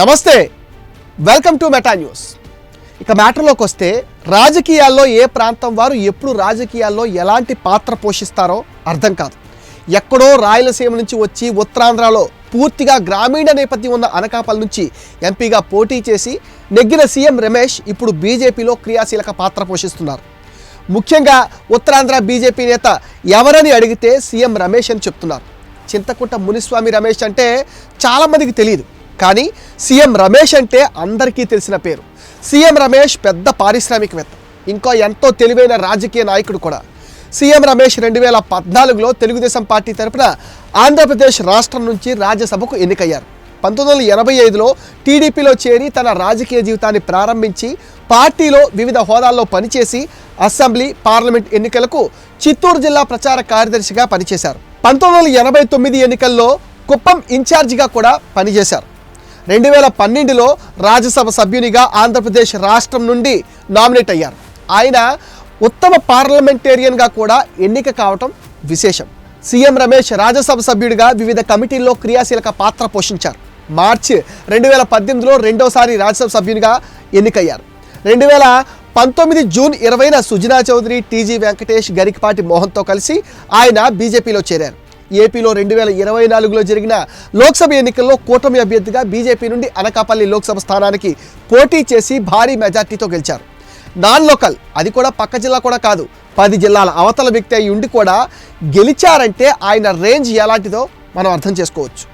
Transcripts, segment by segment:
నమస్తే. Welcome to meta news ఇక మ్యాటర్లోకి వస్తే రాజకీయాల్లో ఏ ప్రాంతం వారు ఎప్పుడు రాజకీయాల్లో ఎలాంటి పాత్ర పోషిస్తారో అర్థం కాదు. ఎక్కడో రాయలసీమ నుంచి వచ్చి ఉత్తరాంధ్రలో పూర్తిగా గ్రామీణ నేపథ్యం ఉన్న అనకాపల్లి నుంచి ఎంపీగా పోటీ చేసి నెగ్గిన సీఎం రమేష్ ఇప్పుడు బీజేపీలో క్రియాశీలక పాత్ర పోషిస్తున్నారు. ముఖ్యంగా ఉత్తరాంధ్ర బీజేపీ నేత ఎవరని అడిగితే సీఎం రమేష్ అని చెప్తున్నారు. చింతకుంట మునిస్వామి రమేష్ అంటే చాలామందికి తెలియదు కానీ సీఎం రమేష్ అంటే అందరికీ తెలిసిన పేరు. సీఎం రమేష్ పెద్ద పారిశ్రామికవేత్త ఇంకా ఎంతో తెలివైన రాజకీయ నాయకుడు కూడా. సీఎం రమేష్ రెండు వేల పద్నాలుగులో తెలుగుదేశం పార్టీ తరపున ఆంధ్రప్రదేశ్ రాష్ట్రం నుంచి రాజ్యసభకు ఎన్నికయ్యారు. పంతొమ్మిది వందల ఎనభై ఐదులో టీడీపీలో చేరి తన రాజకీయ జీవితాన్ని ప్రారంభించి పార్టీలో వివిధ హోదాల్లో పనిచేసి అసెంబ్లీ పార్లమెంట్ ఎన్నికలకు చిత్తూరు జిల్లా ప్రచార కార్యదర్శిగా పనిచేశారు. పంతొమ్మిది వందల ఎనభై తొమ్మిది ఎన్నికల్లో కుప్పం ఇన్ఛార్జిగా కూడా పనిచేశారు. రెండు వేల పన్నెండులో రాజ్యసభ సభ్యునిగా ఆంధ్రప్రదేశ్ రాష్ట్రం నుండి నామినేట్ అయ్యారు. ఆయన ఉత్తమ పార్లమెంటేరియన్గా కూడా ఎన్నిక కావటం విశేషం. సీఎం రమేష్ రాజ్యసభ సభ్యుడిగా వివిధ కమిటీల్లో క్రియాశీలక పాత్ర పోషించారు. మార్చి రెండు వేల పద్దెనిమిదిలో రెండోసారి రాజ్యసభ సభ్యునిగా ఎన్నికయ్యారు. రెండు వేల పంతొమ్మిది జూన్ ఇరవైన సుజనా చౌదరి టీజీ వెంకటేష్ గరికపాటి మోహన్తో కలిసి ఆయన బీజేపీలో చేరారు. ఏపీలో రెండు వేల ఇరవై నాలుగులో జరిగిన లోక్సభ ఎన్నికల్లో కూటమి అభ్యర్థిగా బీజేపీ నుండి అనకాపల్లి లోక్సభ స్థానానికి పోటీ చేసి భారీ మెజార్టీతో గెలిచారు. నాన్ లోకల్ అది కూడా పక్క జిల్లా కూడా కాదు పది జిల్లాల అవతల వ్యక్తి అయి ఉండి కూడా గెలిచారంటే ఆయన రేంజ్ ఎలాంటిదో మనం అర్థం చేసుకోవచ్చు.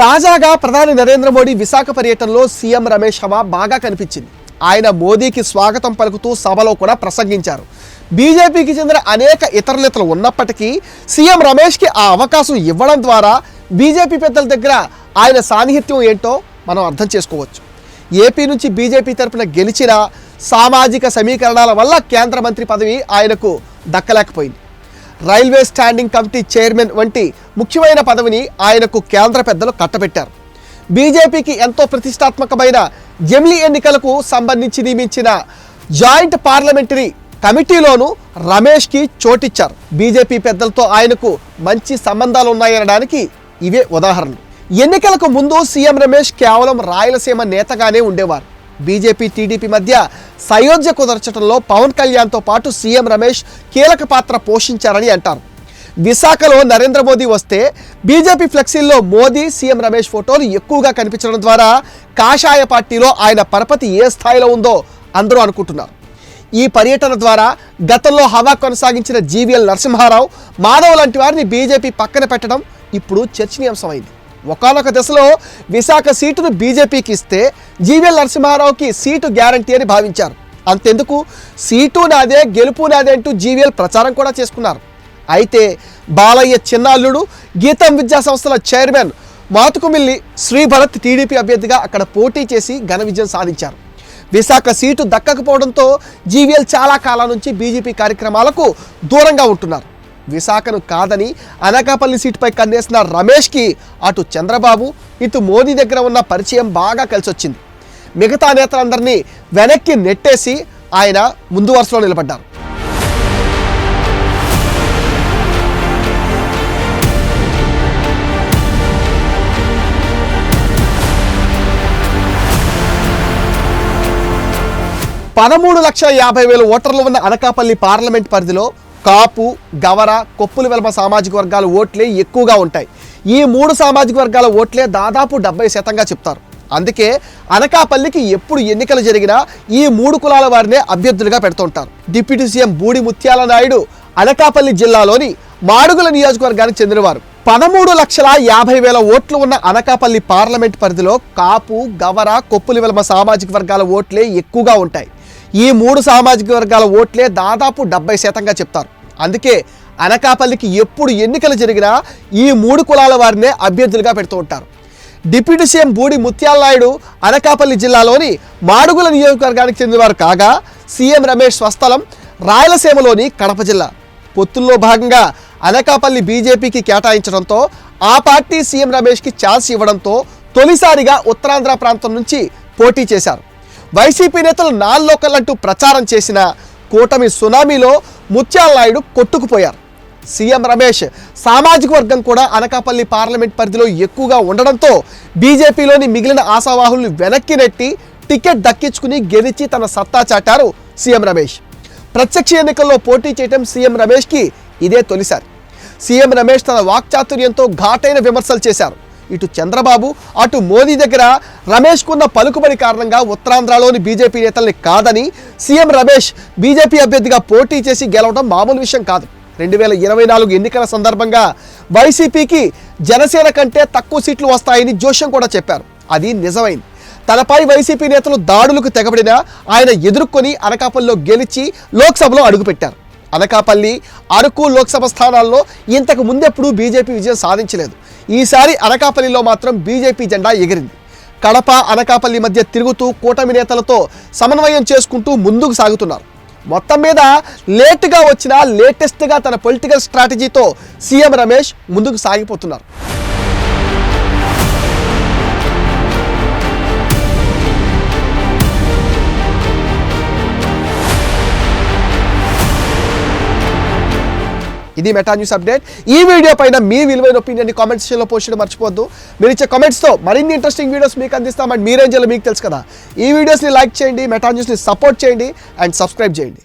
తాజాగా ప్రధాని నరేంద్ర మోడీ విశాఖ పర్యటనలో సీఎం రమేష్ హవా బాగా కనిపించింది. ఆయన మోదీకి స్వాగతం పలుకుతూ సభలో కూడా ప్రసంగించారు. బీజేపీకి చెందిన అనేక ఇతర నేతలు ఉన్నప్పటికీ సీఎం రమేష్కి ఆ అవకాశం ఇవ్వడం ద్వారా బీజేపీ పెద్దల దగ్గర ఆయన సాన్నిహిత్యం ఏంటో మనం అర్థం చేసుకోవచ్చు. ఏపీ నుంచి బీజేపీ తరపున గెలిచిన సామాజిక సమీకరణాల వల్ల కేంద్ర మంత్రి పదవి ఆయనకు దక్కలేకపోయింది. రైల్వే స్టాండింగ్ కమిటీ చైర్మన్ వంటి ముఖ్యమైన పదవిని ఆయనకు కేంద్ర పెద్దలు కట్టబెట్టారు. బీజేపీకి ఎంతో ప్రతిష్టాత్మకమైన జమిలీ ఎన్నికలకు సంబంధించి నియమించిన జాయింట్ పార్లమెంటరీ కమిటీలోనూ రమేష్కి చోటిచ్చారు. బీజేపీ పెద్దలతో ఆయనకు మంచి సంబంధాలు ఉన్నాయనడానికి ఇవే ఉదాహరణలు. ఎన్నికలకు ముందు సీఎం రమేష్ కేవలం రాయలసీమ నేతగానే ఉండేవారు. బీజేపీ టీడీపీ మధ్య సయోధ్య కుదర్చడంలో పవన్ కళ్యాణ్తో పాటు సీఎం రమేష్ కీలక పాత్ర పోషించారని అంటారు. విశాఖలో నరేంద్ర మోదీ వస్తే బీజేపీ ఫ్లెక్సీల్లో మోదీ సీఎం రమేష్ ఫోటోలు ఎక్కువగా కనిపించడం ద్వారా కాషాయ పార్టీలో ఆయన పరపతి ఏ స్థాయిలో ఉందో అందరూ అనుకుంటున్నారు. ఈ పర్యటన ద్వారా గతంలో హవా కొనసాగించిన జీవీఎల్ నరసింహారావు మాధవ్ లాంటి వారిని బీజేపీ పక్కన పెట్టడం ఇప్పుడు చర్చనీయాంశమైంది. ఒకనొక దశలో విశాఖ సీటును బీజేపీకి ఇస్తే జీవీఎల్ నరసింహారావుకి సీటు గ్యారంటీ అని భావించారు. అంతెందుకు? సీటు నాదే గెలుపు నాదే అంటూ జీవీఎల్ ప్రచారం కూడా చేసుకున్నారు. అయితే బాలయ్య చిన్నల్లుడు గీతం విద్యా సంస్థల చైర్మన్ మాతుకుమిల్లి శ్రీభరత్ టీడీపీ అభ్యర్థిగా అక్కడ పోటీ చేసి ఘన విజయం సాధించారు. విశాఖ సీటు దక్కకపోవడంతో జీవీఎల్ చాలా కాలం నుంచి బీజేపీ కార్యక్రమాలకు దూరంగా ఉంటున్నారు. విశాఖను కాదని అనకాపల్లి సీటుపై కన్నేసిన రమేష్కి అటు చంద్రబాబు ఇటు మోదీ దగ్గర ఉన్న పరిచయం బాగా కలిసొచ్చింది. మిగతా నేతలందరినీ వెనక్కి నెట్టేసి ఆయన ముందు వరుసలో నిలబడ్డారు. పదమూడు లక్షల యాభై వేల ఓటర్లు ఉన్న అనకాపల్లి పార్లమెంట్ పరిధిలో కాపు గవర కొప్పుల వెలమ సామాజిక వర్గాల ఓట్లే ఎక్కువగా ఉంటాయి. ఈ మూడు సామాజిక వర్గాల ఓట్లే దాదాపు డెబ్బై శాతంగా చెప్తారు. అందుకే అనకాపల్లికి ఎప్పుడు ఎన్నికలు జరిగినా ఈ మూడు కులాల వారినే అభ్యర్థులుగా పెడుతుంటారు. డిప్యూటీ సీఎం బూడి ముత్యాల నాయుడు అనకాపల్లి జిల్లాలోని మాడుగుల నియోజకవర్గానికి చెందినవారు. పదమూడు లక్షల యాభై వేల ఓట్లు ఉన్న అనకాపల్లి పార్లమెంట్ పరిధిలో కాపు గవర కొప్పులి వెలమ సామాజిక వర్గాల ఓట్లే ఎక్కువగా ఉంటాయి. ఈ మూడు సామాజిక వర్గాల ఓట్లే దాదాపు డెబ్బై శాతంగా చెప్తారు. అందుకే అనకాపల్లికి ఎప్పుడు ఎన్నికలు జరిగినా ఈ మూడు కులాల వారినే అభ్యర్థులుగా పెడుతూ ఉంటారు. డిప్యూటీ సీఎం బూడి ముత్యాల నాయుడు అనకాపల్లి జిల్లాలోని మాడుగుల నియోజకవర్గానికి చెందినవారు కాగా సీఎం రమేష్ స్వస్థలం రాయలసీమలోని కడప జిల్లా. పొత్తుల్లో భాగంగా అనకాపల్లి బీజేపీకి కేటాయించడంతో ఆ పార్టీ సీఎం రమేష్కి ఛాన్స్ ఇవ్వడంతో తొలిసారిగా ఉత్తరాంధ్ర ప్రాంతం నుంచి పోటీ చేశారు. వైసీపీ నేతలు నాన్ అంటూ ప్రచారం చేసిన కూటమి సునామీలో ముత్యాల నాయుడు కొట్టుకుపోయారు. సీఎం రమేష్ సామాజిక వర్గం కూడా అనకాపల్లి పార్లమెంట్ పరిధిలో ఎక్కువగా ఉండడంతో బీజేపీలోని మిగిలిన ఆశావాహుల్ని వెనక్కి నెట్టి టికెట్ దక్కించుకుని గెలిచి తన సత్తా చాటారు సీఎం రమేష్. ప్రత్యక్ష ఎన్నికల్లో పోటీ చేయడం సీఎం రమేష్కి ఇదే తొలిసారి. సీఎం రమేష్ తన వాక్చాతుర్యంతో ఘాటైన విమర్శలు చేశారు. ఇటు చంద్రబాబు అటు మోదీ దగ్గర రమేష్కున్న పలుకుబడి కారణంగా ఉత్తరాంధ్రలోని బీజేపీ నేతల్ని కాదని సీఎం రమేష్ బీజేపీ అభ్యర్థిగా పోటీ చేసి గెలవడం మామూలు విషయం కాదు. రెండు వేల ఇరవై నాలుగు ఎన్నికల సందర్భంగా వైసీపీకి జనసేన కంటే తక్కువ సీట్లు వస్తాయని జోష్యం కూడా చెప్పారు. అది నిజమైంది. తనపై వైసీపీ నేతలు దాడులకు తెగబడినా ఆయన ఎదుర్కొని అనకాపల్లిలో గెలిచి లోక్సభలో అడుగుపెట్టారు. అనకాపల్లి అరకు లోక్సభ స్థానాల్లో ఇంతకు ముందెప్పుడు బీజేపీ విజయం సాధించలేదు. ఈసారి అనకాపల్లిలో మాత్రం బీజేపీ జెండా ఎగిరింది. కడప అనకాపల్లి మధ్య తిరుగుతూ కూటమి నేతలతో సమన్వయం చేసుకుంటూ ముందుకు సాగుతున్నారు. మొత్తం మీద లేటుగా వచ్చిన లేటెస్ట్గా తన పొలిటికల్ స్ట్రాటజీతో సీఎం రమేష్ ముందుకు సాగిపోతున్నారు. ఇది మెటా న్యూస్ అప్డేట్ ఈ వీడియో పైన మీ విలువైన ఒపీనియన్ కామెంట్ సెక్షన్లో పోస్ట్ చేయడం మర్చిపోవద్దు. మీరు ఇచ్చే కామెంట్స్తో మరిన్ని ఇంట్రెస్టింగ్ వీడియోస్ మీకు అందిస్తామని మీరేం చేయాలి మీకు తెలుసు కదా. ఈ వీడియోస్ని లైక్ చేయండి మెటా న్యూస్ని సపోర్ట్ చేయండి అండ్ సబ్స్క్రైబ్ చేయండి.